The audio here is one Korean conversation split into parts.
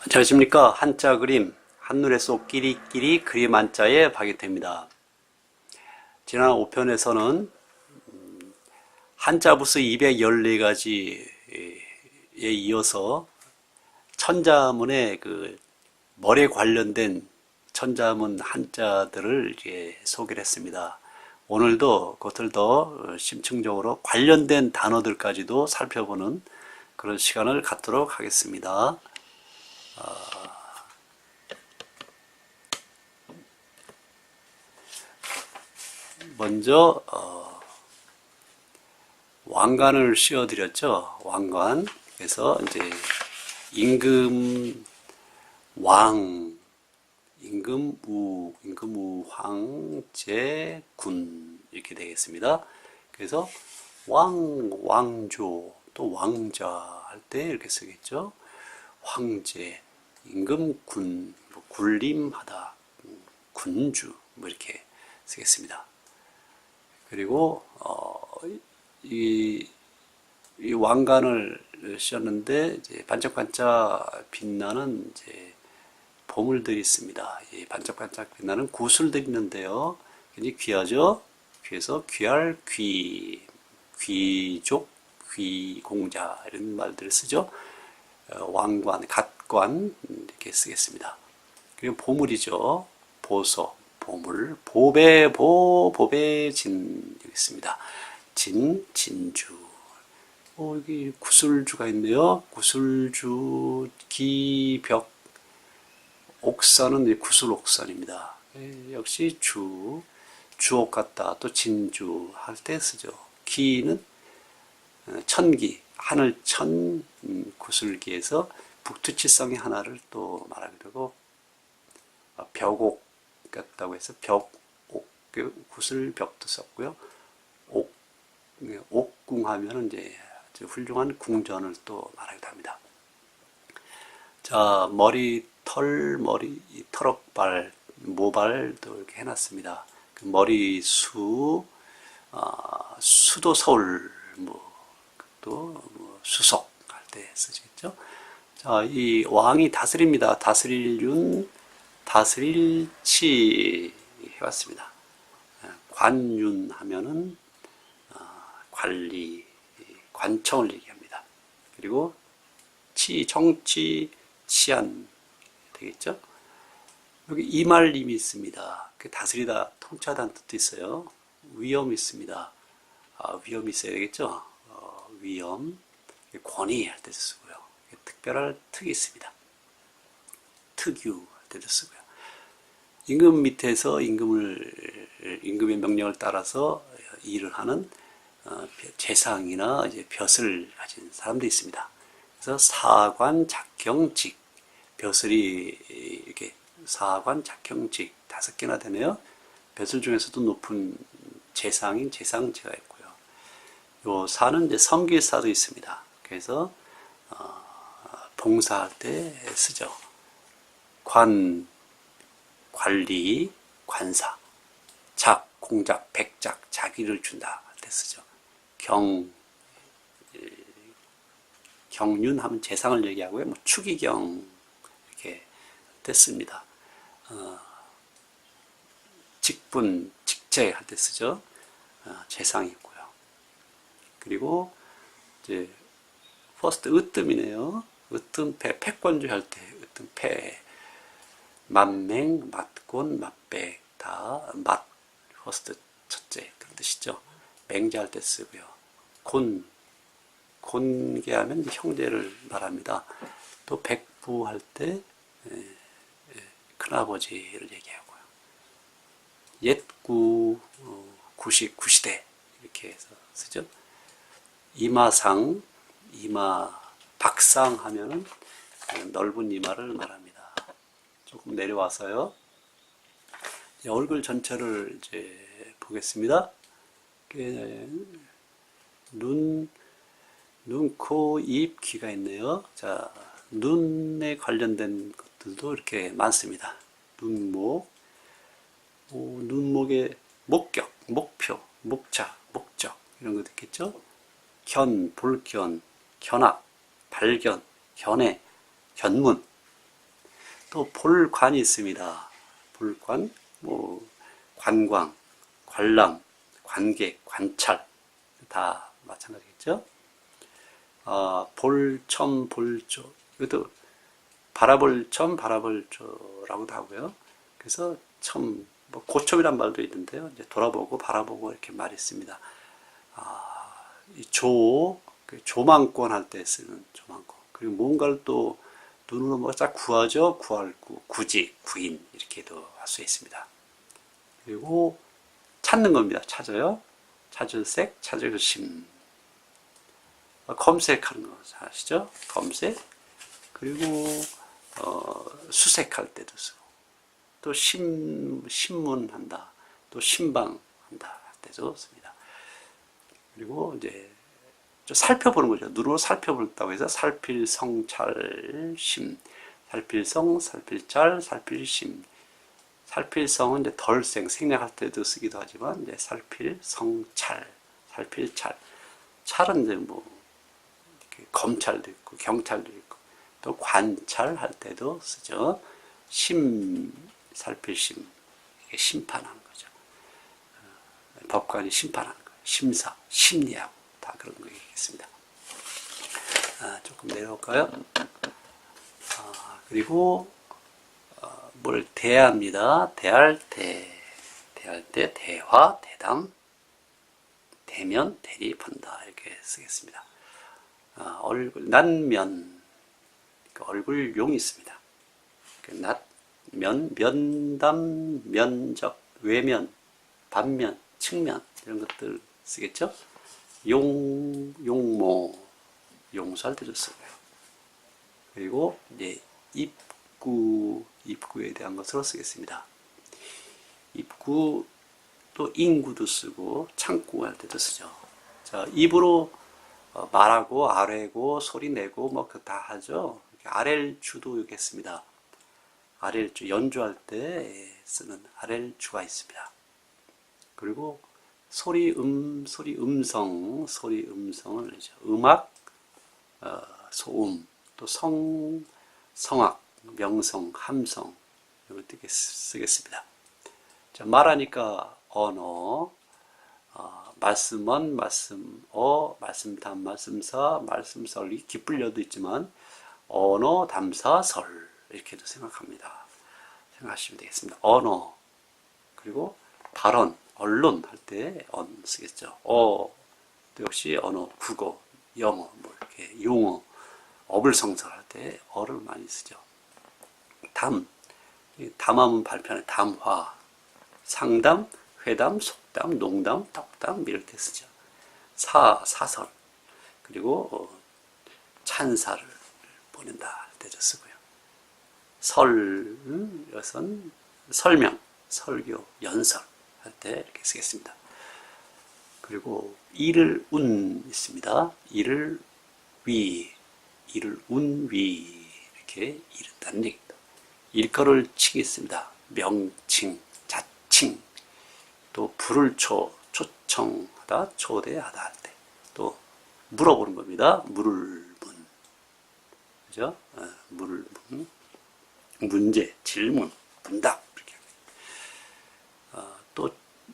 안녕하십니까 한자 그림 한눈에 쏙 끼리끼리 그림 한자의 박예태입니다. 지난 5편에서는 한자 부스 214가지에 이어서 천자문의 그 머리에 관련된 천자문 한자들을 이제 소개를 했습니다. 오늘도 그것을 더 심층적으로 관련된 단어들까지도 살펴보는 그런 시간을 갖도록 하겠습니다. 먼저 어, 왕관을 씌워드렸죠. 왕관. 그래서 이제 임금 왕, 임금 우, 임금 우, 황제, 군 이렇게 되겠습니다. 그래서 왕, 왕조, 또 왕자 할 때 이렇게 쓰겠죠. 황제, 임금 군, 뭐 군림하다, 음, 군주 뭐 이렇게 쓰겠습니다. 그리고 어, 이, 이 왕관을 씌웠는데 이제 반짝반짝 빛나는 이제 보물들이 있습니다. 이 반짝반짝 빛나는 구슬들이 있는데요. 굉장히 귀하죠. 그래서 귀할 귀, 귀족, 귀공자 이런 말들을 쓰죠. 어, 왕관, 갓 관 이렇게 쓰겠습니다. 그리고 보물이죠. 보석, 보물, 보배, 보, 보배, 진 여기 있습니다. 진, 진주. 어, 여기 구슬주가 있네요. 구슬주, 기, 벽, 옥산은 구슬 옥산입니다. 예, 역시 주, 주옥 같다. 또 진주 할 때 쓰죠. 기는 어, 천기, 하늘 천 음, 구슬기에서 북두치성의 하나를 또 말하게 되고 어, 벽옥 같다고 해서 벽, 옥, 그 구슬 벽도 썼고요. 옥, 네, 옥궁 하면은 이제 아주 훌륭한 궁전을 또 말하기도 합니다. 자, 머리, 털, 머리, 이 털옥발, 모발도 이렇게 해놨습니다. 그 머리 수, 아, 수도 서울, 뭐, 또, 뭐 수석 할 때 쓰시겠죠. 자, 이 왕이 다스립니다. 다스릴 윤, 다스릴 치 해왔습니다. 관윤 하면은 어, 관리, 관청을 얘기합니다. 그리고 치, 정치, 치안 되겠죠? 여기 이말림이 있습니다. 그 다스리다, 통치하다는 뜻도 있어요. 위험 있습니다. 아, 위험이 있어야 되겠죠? 어, 위험, 권위 할 때도 쓰고요. 특별할 특이 있습니다. 특유 할 때도 쓰고요. 임금 밑에서 임금을 임금의 명령을 따라서 일을 하는 어, 재상이나 이제 벼슬 가진 사람도 있습니다. 그래서 사관, 작경직, 벼슬이 이렇게 사관, 작경직 다섯 개나 되네요. 벼슬 중에서도 높은 재상인 재상제가 있고요. 요 사는 이제 성기사도 있습니다. 그래서 어, 봉사할 때 쓰죠. 관, 관리, 관사, 작, 공작, 백작, 자기를 준다 할 때 쓰죠. 경, 경륜 하면 재상을 얘기하고요. 뭐 추기경 이렇게 때 씁니다. 어, 직분, 직제 할때 쓰죠. 어, 재상이 있고요. 그리고 이제 퍼스트 으뜸이네요. 으뜸 패, 패권주 할 때 으뜸 패. 만맹, 맞곤, 맞백 다 맛, 퍼스트 첫째 그런 뜻이죠. 맹자 할 때 쓰고요. 곤, 곤계하면 형제를 말합니다. 또 백부 할 때 큰아버지를 얘기하고요. 옛구, 어, 구시, 구시대 이렇게 해서 쓰죠. 이마상, 이마, 박상 하면은 넓은 이마를 말합니다. 조금 내려와서요. 얼굴 전체를 이제 보겠습니다. 눈, 눈, 코, 입, 귀가 있네요. 자, 눈에 관련된 것들도 이렇게 많습니다. 눈목, 오, 눈목의 목격, 목표, 목자, 목적 이런 것도 있겠죠. 견, 볼견, 견학, 발견, 견해, 견문 또 볼관이 있습니다. 볼관, 뭐 관광, 관람, 관객, 관찰 다 마찬가지겠죠. 아, 볼점, 볼조 이것도 바라볼 점, 바라볼 조라고도 하고요. 그래서 첨, 뭐 고첨이란 말도 있는데요. 이제 돌아보고 바라보고 이렇게 말이 있습니다. 아, 이 조, 그 조망권 할 때 쓰는 조망권. 그리고 뭔가를 또 눈으로 뭐쫙 구하죠. 구할 구, 구직, 구인 이렇게도 할 수 있습니다. 그리고 찾는 겁니다. 찾아요. 찾을 색, 찾을 심. 어, 검색하는 거 아시죠? 검색. 그리고 어, 수색할 때도 쓰고 또 신, 신문한다. 또 신방한다 할 때도 씁니다. 그리고 이제 좀 살펴보는 거죠. 눈으로 살펴본다고 해서 살필성 찰심, 살필성, 살필짤, 살필심. 살필성은 이제 덜생, 생략할 때도 쓰기도 하지만 이제 살필성 찰, 살필찰. 찰은 이제 뭐 검찰도 있고 경찰도 있고 또 관찰할 때도 쓰죠. 심, 살필심, 심판하는 거죠. 어, 법관이 심판하는 거예요. 심사, 심리하고 다 그런 거겠습니다. 아, 조금 내려올까요? 아, 그리고 어, 뭘 대합니다. 대할 때, 대할 때 대화, 대담, 대면, 대립한다 이렇게 쓰겠습니다. 아, 얼굴 난면 그 얼굴용이 있습니다. 그 낫, 면, 면담, 면적, 외면, 반면, 측면 이런 것들 쓰겠죠? 용, 용모, 때도 쓰고요. 그리고 이제 입구, 입구에 대한 것으로 쓰겠습니다. 입구 또 인구도 쓰고 창구 할 때도 쓰죠. 자, 입으로 어, 말하고 아래고 소리 내고 뭐 그 다 하죠. 아렐주도 있겠습니다. 아렐주 연주할 때 쓰는 아렐주가 있습니다. 그리고 소리 음 소리 음성 소리 음성을 이제 음악 어, 소음 또 성 성악 명성 함성 이것도 쓰겠습니다. 자, 말하니까 언어 어, 말씀은 말씀어 말씀담 말씀사 말씀설이 기쁠려도 있지만 언어 담사 설 이렇게도 생각합니다. 생각하시면 되겠습니다. 언어 그리고 발언 언론 할 때 언 쓰겠죠. 어 또 역시 언어 국어 영어 뭐 이렇게 용어 어불성설 할 때 어를 많이 쓰죠. 담 담하면 발표하는 담화 상담 회담 속담 농담 덕담 이럴 때 쓰죠. 사 사설 그리고 어, 찬사를 보낸다 할 때도 쓰고요. 설, 이것은 설명, 설교, 연설 할 때 이렇게 쓰겠습니다. 그리고 이를 운 있습니다. 이를 위, 이를 운 위, 이렇게 이른다는 얘기입니다. 일거를 치겠습니다. 명칭, 자칭, 또 불을 초, 초청하다, 초대하다 할 때, 또 물어보는 겁니다. 물을 문, 그죠? 어, 물을 문, 문제, 질문, 또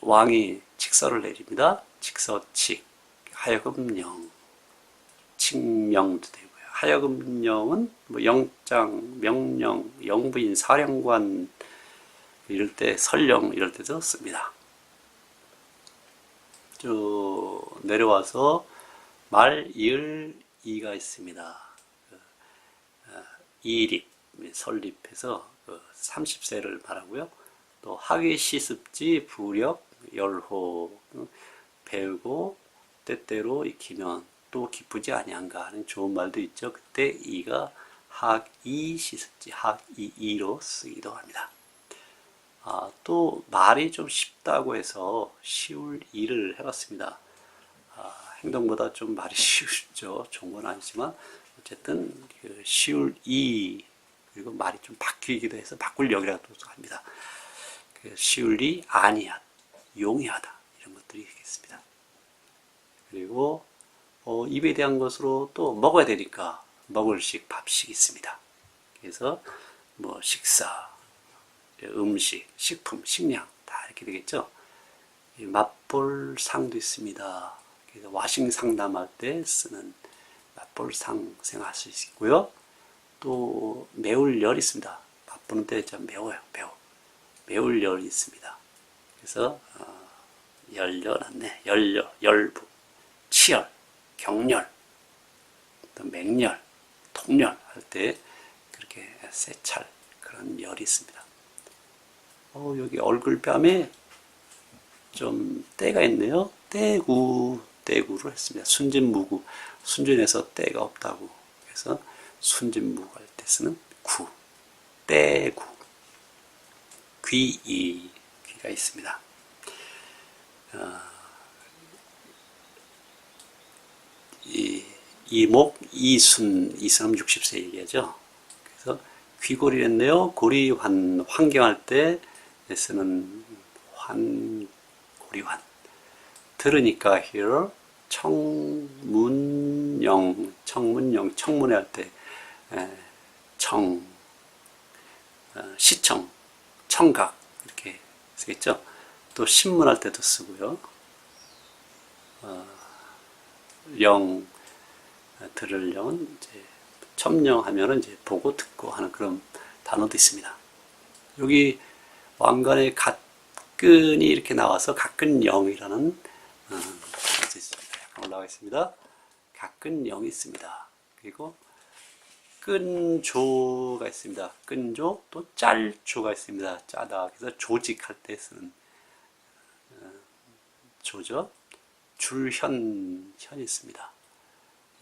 왕이 직서를 내립니다. 직서칙, 하여금령, 칙명도 되고요. 하여금령은 뭐 영장, 명령, 영부인, 사령관 이럴 때 설령 이럴 때도 씁니다. 저 내려와서 말, 이을, 이가 있습니다. 어, 이립, 설립해서 30세를 말하고요. 또 학위 시습지, 부력, 열호 배우고 때때로 익히면 또 기쁘지 아니한가 하는 좋은 말도 있죠. 그때 이가 학이 시습지, 학이이로 쓰기도 합니다. 아, 또 말이 좀 쉽다고 해서 쉬울 일을 해봤습니다. 아, 행동보다 좀 말이 쉽죠. 좋은 건 아니지만 어쨌든 그 쉬울 이 그리고 말이 좀 바뀌기도 해서 바꿀 역이라고 합니다. 그 쉬울리 아니하다, 용이하다 이런 것들이 있겠습니다. 그리고 어, 입에 대한 것으로 또 먹어야 되니까 먹을식, 밥식 있습니다. 그래서 뭐 식사, 음식, 식품, 식량 다 이렇게 되겠죠. 이 맛볼 상도 있습니다. 그래서 와싱 상담할 때 쓰는 맛볼 상 생각할 수 있고요. 또 매울 열 있습니다. 바쁘는 때좀 매워요. 매워. 매울 열이 있습니다. 그래서 어, 열려놨네. 열려, 열부, 치열, 경열, 또 맹열, 통열 할때 그렇게 세찰 그런 열이 있습니다. 어, 여기 얼굴뺨에 좀 때가 있네요. 때구, 때구를 했습니다. 순진무구, 순진해서 때가 없다고. 그래서 순진무구 할 때 쓰는 구, 때구. 귀이, 귀가 있습니다. 어, 이, 이목, 이순, 이순하면 60세 얘기하죠. 그래서 귀골이 했네요. 고리환, 환경할 때 쓰는 환, 고리환. 들으니까 hear, 청문영, 청문영, 청문회 할 때, 에, 청, 어, 시청, 청각, 쓰겠죠. 또 신문할 때도 쓰고요. 어, 영, 어, 들을 영은 이제 첨령 하면은 이제 보고 듣고 하는 그런 단어도 있습니다. 여기 왕관의 각근이 이렇게 나와서 어, 단어도 있습니다. 약간 올라가 있습니다. 각근영이 있습니다. 그리고 끈조가 있습니다. 끈조 또 짤조가 있습니다. 짜다. 그래서 조직할 때 쓰는 어, 조죠. 줄현 현이 있습니다.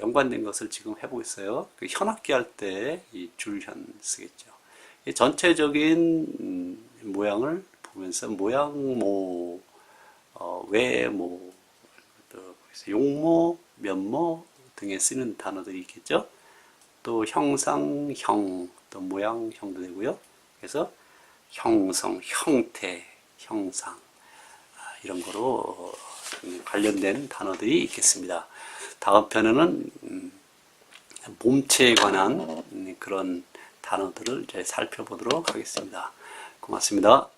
연관된 것을 지금 해보겠어요. 그 현악기 할 때 이 줄현 쓰겠죠. 이 전체적인 음, 모양을 보면서 모양모, 어, 외모, 또 용모, 면모 등에 쓰는 단어들이 있겠죠. 또 형상, 형, 또 모양, 형도 되고요. 그래서 형성, 형태, 형상 아, 이런 거로 음, 관련된 단어들이 있겠습니다. 다음 편에는 음, 몸체에 관한 음, 그런 단어들을 이제 살펴보도록 하겠습니다. 고맙습니다.